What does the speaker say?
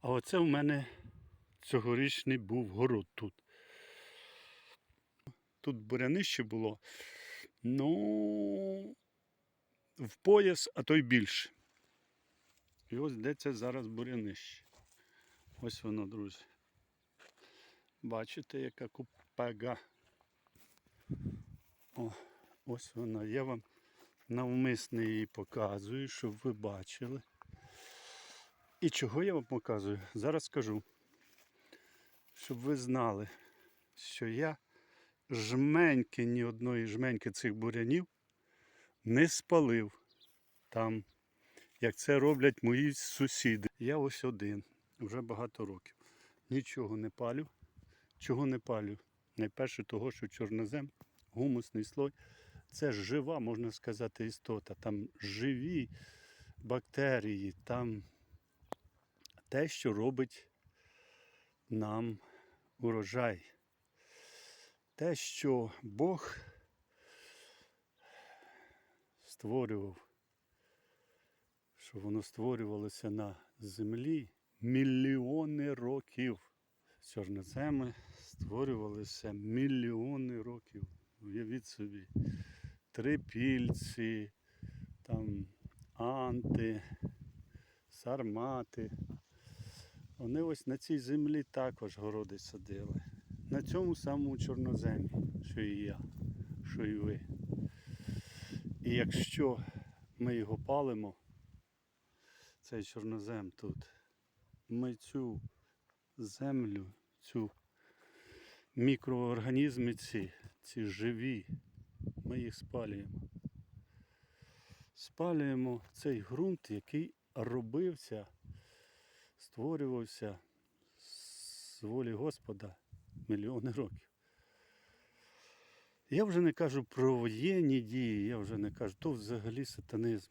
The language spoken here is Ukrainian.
А оце в мене цьогорічний був город тут. Тут бурянище було. Ну, в пояс, а то й більше. І ось де це зараз бурянище. Ось воно, друзі. Бачите, яка купега. О, ось вона. Я вам навмисно її показую, щоб ви бачили. І чого я вам показую? Зараз скажу. Щоб ви знали, що я жменьки, ні одної жменьки цих бурянів не спалив там, як це роблять мої сусіди. Я ось один, вже багато років. Нічого не палю. Чого не палю? Найперше того, що чорнозем, гумусний слой, це жива, можна сказати, істота. Там живі бактерії, там те, що робить нам урожай. Те, що Бог створював, що воно створювалося на землі мільйони років. Чорноземи створювалися мільйони років. Уявіть собі, трипільці, там анти, сармати. Вони ось на цій землі також городи садили. На цьому самому чорноземі, що і я, що і ви. І якщо ми його палимо, цей чорнозем тут, ми цю землю, цю мікроорганізми ці, ці живі, ми їх спалюємо. Спалюємо цей ґрунт, який робився, створювався з волі Господа мільйони років. Я вже не кажу про воєнні дії, я вже не кажу, то взагалі сатанизм.